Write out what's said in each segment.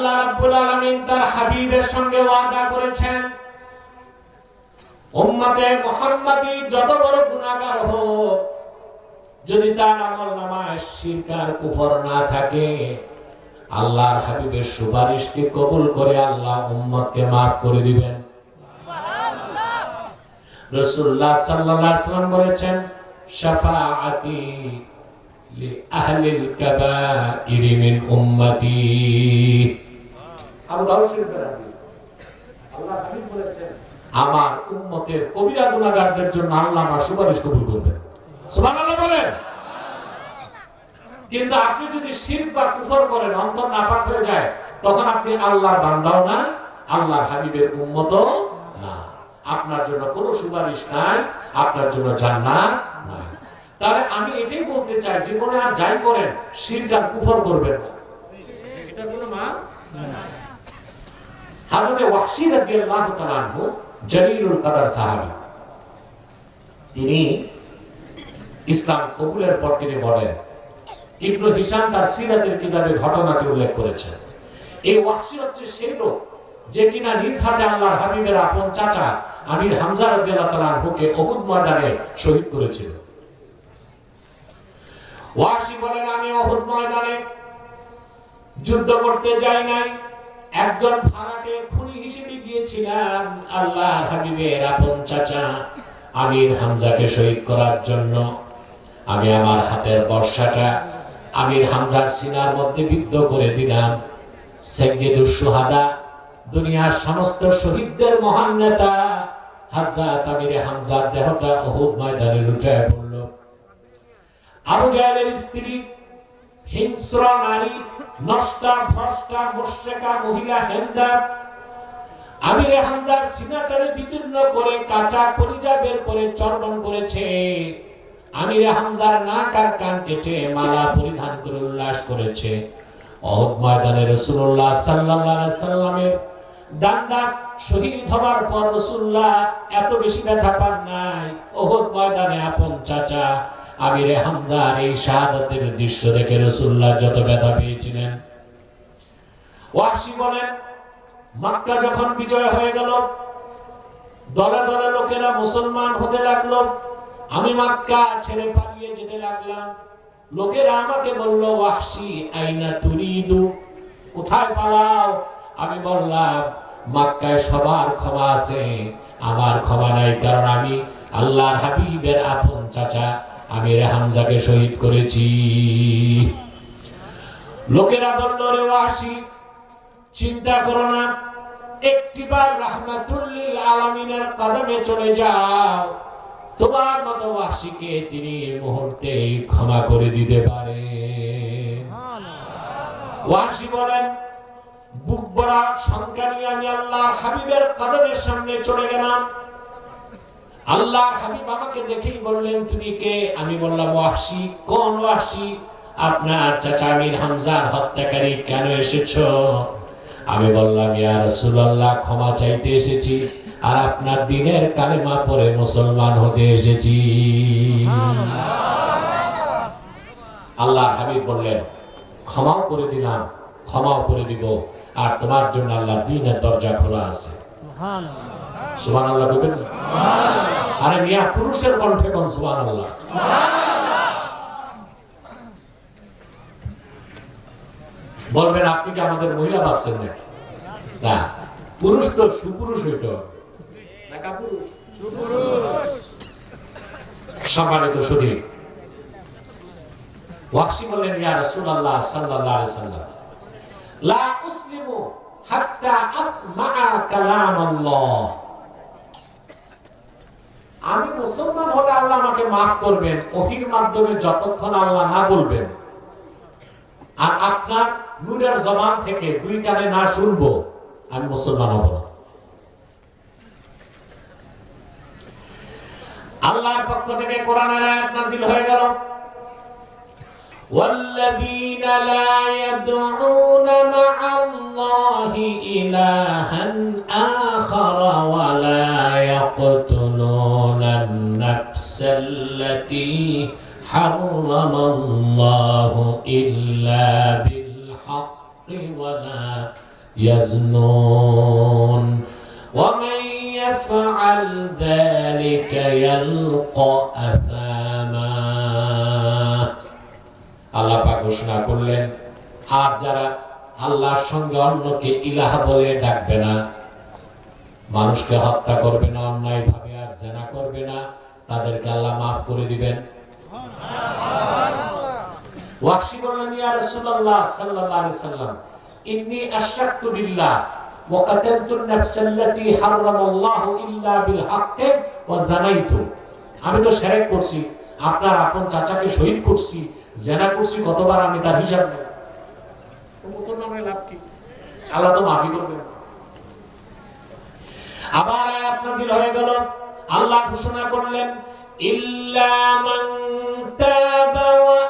আল্লাহ রাব্বুল আলামিন তার হাবিবের সঙ্গে ওয়াদা করেছেন, উম্মতে মুহাম্মাদি যত বড় গুনাহগার হোক, যদি তার আমল নামায় শিরক কুফর না থাকে, আল্লাহর হাবিবের সুপারিশকে কবুল করে আল্লাহ উম্মতকে মাফ করে দিবেন? রাসূলুল্লাহ সাল্লাল্লাহু আলাইহি বলেছেন, শাফাআতি লি আহলিল কাবাইর মিন উম্মতি। আমার কবিরা জন্য আল্লাহ আমার সুপারিশ কবুল করবেন। কিন্তু আপনি যদি বা কুফর করেন, অন্তর হয়ে যায়, তখন আপনি আল্লাহর বান্দাও না, আল্লাহর হাবিবের উম্মত না। আপনার জন্য কোনো সুপারিশ নাই, আপনার জন্য জান্নাত নাই। তাহলে আমি এটাই বলতে চাই, জীবনে আর যাই করেন আর কুফর করবেন না এটার কোনো মান হাজরতে ওয়াহশী রাদিয়াল্লাহু তাআলা আনহু, জলিলুল কাদার সাহাবী। তিনি ইসলাম কবুলের পর তিনি বলেন, ইবনু হিসাম তার সিরাতের কিতাবে ঘটনাটি উল্লেখ করেছেন। এই ওয়াহশী হচ্ছে সেই লোক যে কিনা নিজ হাতে আল্লাহর হাবিবের আপন চাচা আমির হামজা রাদিয়াল্লাহু তাআলা আনহুকে উহুদ ময়দানে শহীদ করেছিল। ওয়াহশী বলেন, আমি উহুদ ময়দানে যুদ্ধ করতে যাই নাই। একজন ভাড়াটে খুনি হিসেবে গিয়েছিলাম, আল্লাহ হাবিবের আপন চাচা আমির হামজাকে শহীদ করার জন্য। আমি আমার হাতের বর্ষাটা আমির হামজার সিনার মধ্যে বিদ্ধ করে দিলাম। সুহাদা দুনিয়ার সমস্ত শহীদদের মহান নেতা হাজরাত আমির হামজার দেহটা অহুদ ময়দানে লুটায় পড়ল। আবু জাহেলের স্ত্রী হিংস্র নারী নষ্টা ভ্রষ্টা মোশেকা, মহিলা হেন্দা আমির হামজার সিনাটারে বিদীর্ণ করে কাঁচা কলিজা বের করে চর্বণ করেছে। আমির হামজার নাক আর কান কেটে মালা পরিধান করে উল্লাস করেছে। অহদ ময়দানে রসুল্লাহ আলাইহি সাল্লামের ডান্ডা শহীদ হবার পর রসুল্লাহ এত বেশি ব্যথা পান নাই। অহদ ময়দানে আপন চাচা আমিরে হামজার এই শাহাদাতের দৃশ্য দেখে রসুল্লাহ যত ব্যথা পেয়েছিলেন। ওয়াসি বলেন, মক্কা যখন বিজয় হয়ে গেল, দলে দলে লোকেরা মুসলমান হতে লাগল। আমি মক্কা ছেড়ে পালিয়ে যেতে লাগলাম। লোকেরা আমাকে বলল ওয়াহশি আইনা তুরিদু? কোথায় পালাও? আমি বললাম, মক্কায় সবার ক্ষমা আছে, আমার ক্ষমা নাই, কারণ আমি আল্লাহর হাবিবের আপন চাচা আমি হামজাকে শহীদ করেছি। লোকেরা বলল, রে ওয়াসি, চিন্তা করো না, একটিবার রাহমাতুল্লিল আলামিনের কদমে চলে যাও। তোমার মতো ওয়াসিকে তিনি মুহূর্তে ক্ষমা করে দিতে পারে। ওয়াসি বলেন, বুক বড়া শঙ্কা নিয়ে আমি আল্লাহর হাবিবের কদমের সামনে চলে গেলাম। আল্লাহর হাবিব আমাকে দেখেই বললেন তুমি কে? আমি বললাম ওয়াসি কোন ওয়াসি আপনার চাচা আমির হামজার হত্যাকারী কেন এসেছ? আমি বললাম ইয়া রাসূলুল্লাহ ক্ষমা চাইতে এসেছি আর আপনার দিনের কালেমা পরে মুসলমান হতে এসেছি। আল্লাহ হাবিব বললেন ক্ষমাও করে দিলাম ক্ষমাও করে দিব আর তোমার জন্য আল্লাহ দিনের দরজা খোলা আছে। সুবহানাল্লাহ। বলবেন না? আরে মিয়া পুরুষের কণ্ঠে কোন সুবহানাল্লাহ? বলবেন আপনি কি আমাদের মহিলা ভাবছেন নাকি? না পুরুষ তো সুপুরুষ হইতে হবে? সম্মানিত সুধী ওয়াক্সি বললেন ইয়া রাসূলুল্লাহ সাল্লাল্লাহু আলাইহি সাল্লাম লা উসলিমু হাত্তা আসমা'a কালাম আল্লাহ আমি মুসলমান হলে আল্লাহ আমাকে মাফ করবেন ওহির মাধ্যমে যতক্ষণ আল্লাহ না বলবেন আর আপনার নূরের জবান থেকে দুই কানে না শুনবো আমি মুসলমান হব না আল্লাহর পক্ষ থেকে কোরআনের আয়াত নাজিল হয়ে গেল والذين لا يدعون مع الله إلها التي حرم الله إلا بالحق ولا يزنون ومن يفعل ذلك يلقى أثاما আল্লাহ পাক ঘোষণা করলেন আর যারা আল্লাহর সঙ্গে অন্যকে ইলাহা বলে ডাকবে না মানুষকে হত্যা করবে না অন্যায় ভাবে আর জেনা করবে না তাদেরকে আল্লাহ মাফ করে দিবেন। আমি তো করছি, আপনার আপন চাচাকে শহীদ করছি, জেনা করছি কতবার আমি তার হিসাব আল্লাহ তো মাফি আবার আয়াত হয়ে গেল। আল্লাহ ঘোষণা করলেন ইল্লা মান তাবা ওয়া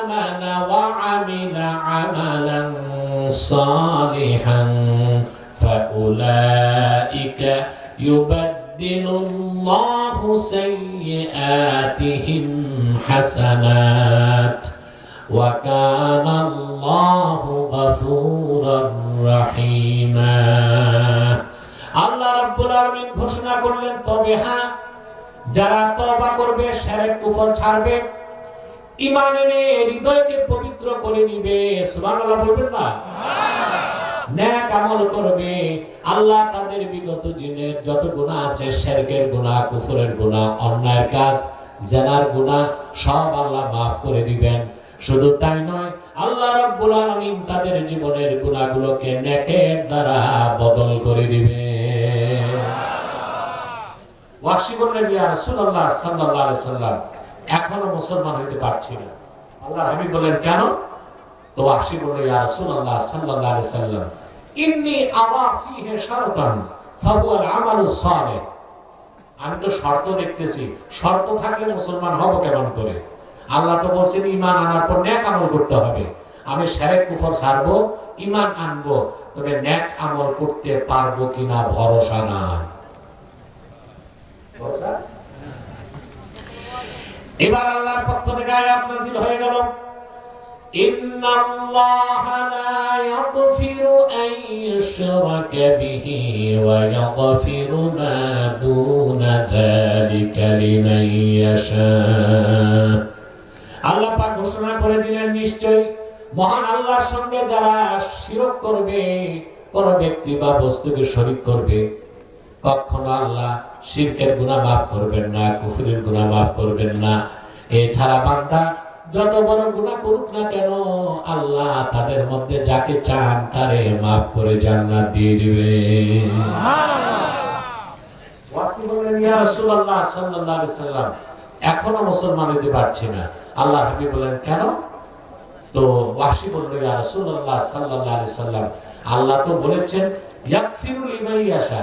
আমানা ওয়া আমিলা আমালান সালিহান ফাউলাইকা ইউবাদদিলুল্লাহু সাইয়্যাতিহিম হাসানাত ওয়া কানা আল্লাহু গফুরার রাহিমা আলামিন ঘোষণা করলেন, তবে হ্যাঁ যারা তওবা করবে শিরক কুফর ছাড়বে হৃদয়কে পবিত্র করে নিবে। আল্লাহ তাদের বিগত দিনের যত গুনাহ আছে শিরকের গুনাহ, কুফরের গুনাহ, অন্যায়ের কাজ, জেনার গুনাহ, সব আল্লাহ মাফ করে দিবেন। শুধু তাই নয়, আল্লাহ রাব্বুল আলামিন তাদের জীবনের গুনাহগুলোকে নেকের দ্বারা বদল করে দিবে বললেন এখনও মুসলমান হইতে পারছি না। আল্লাহ হাবিব বলেন কেন? তো আমি তো শর্ত দেখতেছি, শর্ত থাকলে মুসলমান হব কেমন করে? আল্লাহ তো বলছেন ইমান আনার পর ন্যাক আমল করতে হবে। আমি শিরক কুফর ছাড়বো ইমান আনব, তবে ন্যাক আমল করতে পারব কিনা ভরসা ভরসা? এবার আল্লাহর পক্ষ থেকে আয়াত নাযিল হয়ে গেল। আল্লাহ ঘোষণা করে দিলেন নিশ্চয় মহান আল্লাহর সঙ্গে যারা শিরক করবে, কোন ব্যক্তি বা বস্তুকে শরিক করবে, কখনো আল্লাহ শিরকের গুনাহ মাফ করবেন না, কুফরের গুনাহ মাফ করবেন না। এছাড়া বান্দা, যত বড় গুনাহ করুক না কেন, আল্লাহ তাদের মধ্যে যাকে চান তারে মাফ করে জান্নাত দিয়ে দিবে। এখনও মুসলমান হতে পারছি না। আল্লাহ হাবিব বলেন, কেন? তো ওয়াসি বলল, ইয়া রাসূলুল্লাহ সাল্লাল্লাহু আলাইহি আল্লাহ তো বলেছেন ইয়াগফিরু লিমান ইয়াশা।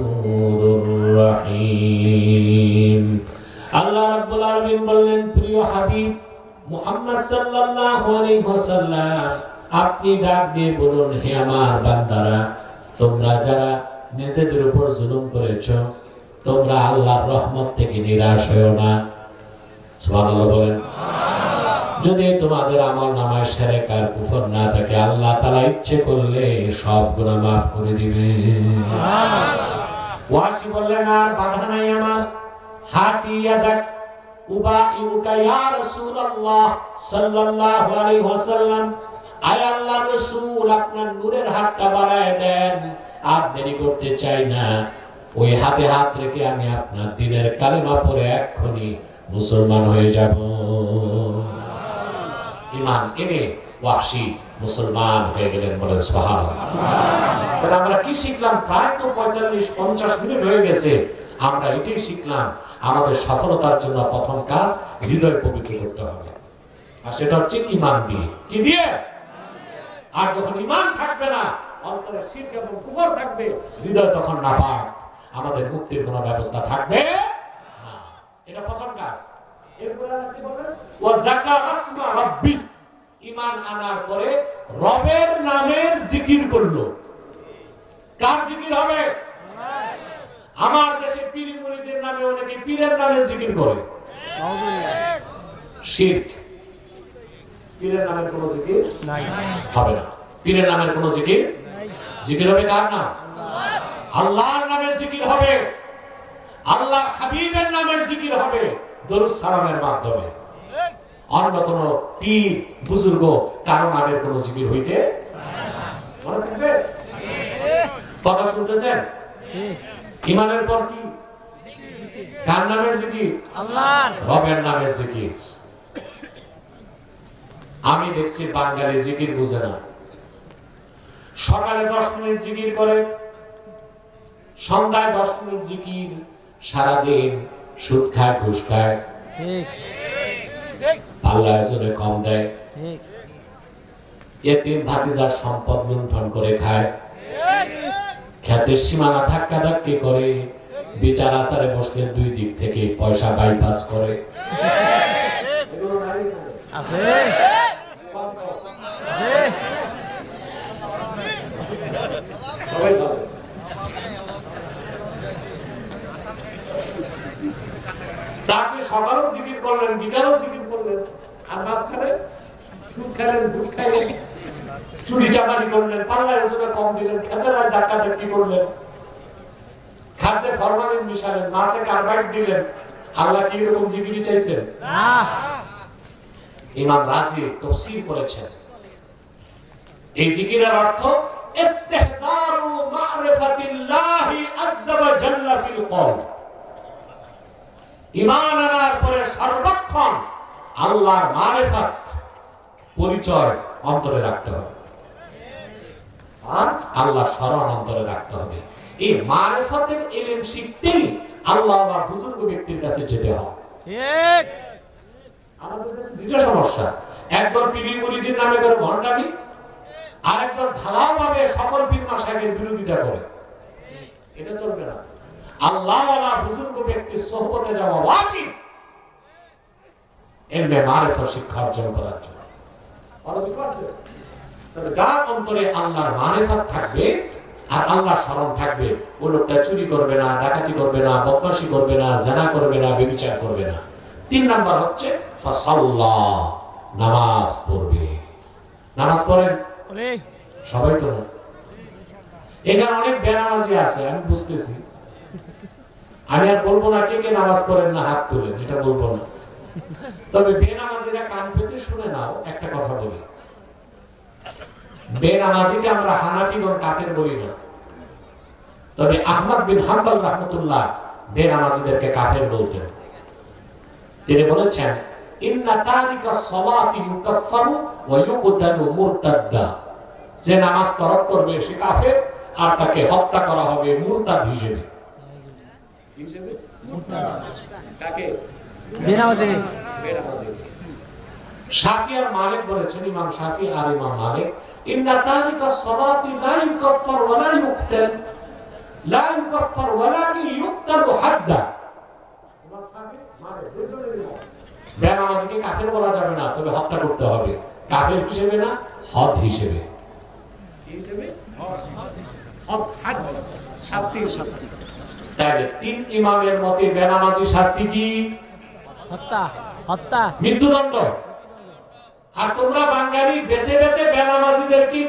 মুহাম্মদ সাল্লাল্লাহু আলাইহি ওয়াসাল্লাম আপনি ডাক দিয়ে বলুন হে আমার বান্দারা তোমরা যারা নিজেদের উপর জুলুম করেছ তোমরা আল্লাহর রহমত থেকে নিরাশ হও না। সুবহানাল্লাহ বলেন। যদি তোমাদের আমল নামায় সেরেক আর কুফর না থাকে আল্লাহ তাআলা ইচ্ছে করলে সব গুনাহ মাফ করে দিবে। ওয়াসি বললেন আর বাধা নাই আমার। হাতি ইয়াদাক আপনার হাতটা বাড়ায় আর দেরি করতে চাই না। ওই হাতে হাত রেখে আমি আপনার দিনের কালেমা পরে এক্ষুনি মুসলমান হয়ে যাব। ইমান এনে ওয়াসি মুসলমান হয়ে গেলেন বলে সুবহান আমরা কি শিখলাম? প্রায় তো পঁয়তাল্লিশ, পঞ্চাশ মিনিট হয়ে গেছে। আমরা এটাই শিখলাম, আমাদের সফলতার জন্য প্রথম কাজ হৃদয় পবিত্র করতে হবে। আর সেটা হচ্ছে ইমান দিয়ে। কি দিয়ে? আর যখন ইমান থাকবে না, অন্তরে শিরক এবং কুফর থাকবে, হৃদয় তখন নাপাক। আমাদের মুক্তির কোনো ব্যবস্থা থাকবে না। এটা প্রথম কাজ। আনার পরে রবের নামের জিকির করল। কার জিকির হবে? আমার দেশে পীর মুরিদের নামে অনেকে পীরের নামে জিকির করে। শিরক। পীরের নামের কোনো জিকির হবে না। পীরের নামের কোনো জিকির? জিকির হবে কার নাম? আল্লাহর নামের জিকির হবে। আল্লাহ হাবিবের নামের জিকির হবে দরুদ সালামের মাধ্যমে। অন্য কোন পীর বুজুর্গ কারও নামের কোন জিকির হইতে মনে থাকবে? কথা শুনতেছেন? ইমানের পর কি? কার নামের জিকির? আল্লাহর। রবের নামের জিকির। আমি দেখছি বাঙালি জিকির বুঝে না। সকালে দশ মিনিট জিকির করে সন্ধ্যায় দশ মিনিট জিকির সারাদিন সুদ খায় ঘুষ খায়। ঠিক। পাল্লা আয়োজনে কম দেয়। ঠিক। এতিম ভাতিজার সম্পদ লুণ্ঠন করে খায়। খ্যাতের সীমানা ধাক্কা ধাক্কি করে, বিচার আচারে বসলে দুই দিক থেকে পয়সা বাইপাস করে। আপনি সকালেও জিকির করলেন বিকালেও জিকির করলেন, আর মাঝখানে সুদ খাইলেন ঘুষ খাইলেন চুরি চামারি করলেন পাল্লা হিসেবে কম দিলেন খেতের আর ধাক্কা ধাক্কি করলেন। খাদ্যে ফরমালিন মিশালেন মাছে কার্বাইড দিলেন। আল্লাহ কি এরকম জিকিরি চাইছেন? ইমাম রাজি তফসির করেছেন। এই জিকিরের অর্থ ইস্তিহদারু মা'রিফাতিল্লাহি আযজা ওয়া জাল্লা ফিল কলব ঈমান আনার পরে সর্বক্ষণ আল্লাহর মারিফাত পরিচয় অন্তরে রাখতে হবে। আর আল্লাহ স্মরণ অন্তরে রাখতে হবে। এই মারিফাতের ইলম শিখতেই আল্লাহ বা বুজুর্গ ব্যক্তির কাছে যেতে হয়। ঠিক। আমাদের কাছে দুটো সমস্যা। একদল পীর মুরিদের নামে করে ভণ্ডামি আর একদল ঢালাও ভাবে সকল পীর মাসাকের বিরোধিতা করে। এটা চলবে না। আল্লাহ বুজুর্গ ব্যক্তির সোহবতে যাওয়া উচিত এলমে মারিফত শিক্ষা অর্জন করার জন্য। যার অন্তরে আল্লাহর মারিফত থাকবে আর আল্লাহর স্মরণ থাকবে ও লোকটা চুরি করবে না ডাকাতি করবে না বদমাশি করবে না জানা করবে না বেবিচার করবে না। তিন নাম্বার হচ্ছে নামাজ পড়বে। নামাজ পড়েন? সবাই তো না এখানে অনেক বেনামাজি আছে আমি বুঝতেছি। আমি আর বলব না কে কে নামাজ পড়েন না হাত তোলেন এটা বলব না। তবে বেনামাজিরা কান পেতে শুনে নাও, একটা কথা বলি। বেনামাজিকে আমরা হানাফিগণ কাফের বলি না। তবে আহমদ বিন হাম্বল রহমতুল্লাহ বেনামাজিদেরকে কাফের বলতেন। তিনি বলেছেন যে নামাজ তরক করবে, সে কাফের, আর তাকে হত্যা করা হবে মুরতাদ হিসেবে। হিসেবে? কাকে? শাফি আর মালিক বলেছেন ইমাম শাফি আর ইমাম মালিক ইন্না তারিকা সলাতি লা ইউকাফফার ওয়া লা ইউকতাল। লা ইউকাফফার ওয়ালাকিন ইউকতালু হাদ্দা। ইমাম শাফি মালিক বেনামাজিকে কাফের বলা যাবে না তবে হত্যা করতে হবে। কাফের হিসেবে না হদ হিসেবে। কি হিসেবে? হদ হাদ শাস্তি শাস্তি। তাহলে তিন ইমামের মতে বেনামাজি শাস্তি কি? হত্যা হত্যা। মৃত্যুদণ্ড। আর তোমরা বাঙালি বেছে বেছে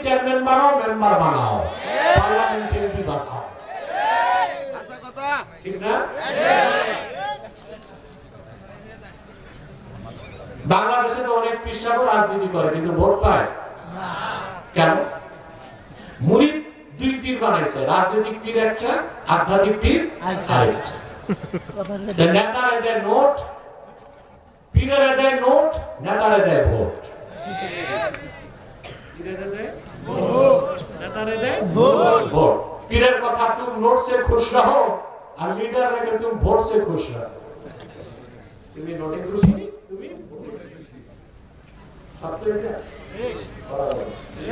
চেয়ারম্যান বানাও মেম্বার বানাও। পার্লামেন্টে বানাও ঠিক না? বাংলাদেশে তো অনেক পিসাবও রাজনীতি করে কিন্তু ভোট পায়। কেন? মুরিদ দুই পীর বানাইছে রাজনৈতিক পীর একটা আধ্যাত্মিক পীর আরেকটা। আরেকটা নেতা এদের নোট নেতারে দেয় ভোট ভোট পীরের কথা তুমি নোট সে খুশ রহো? আর লিডার রেখে তুমি ভোট সে খুশ রহো? তুমি নোটে খুশি? তুমি এটা?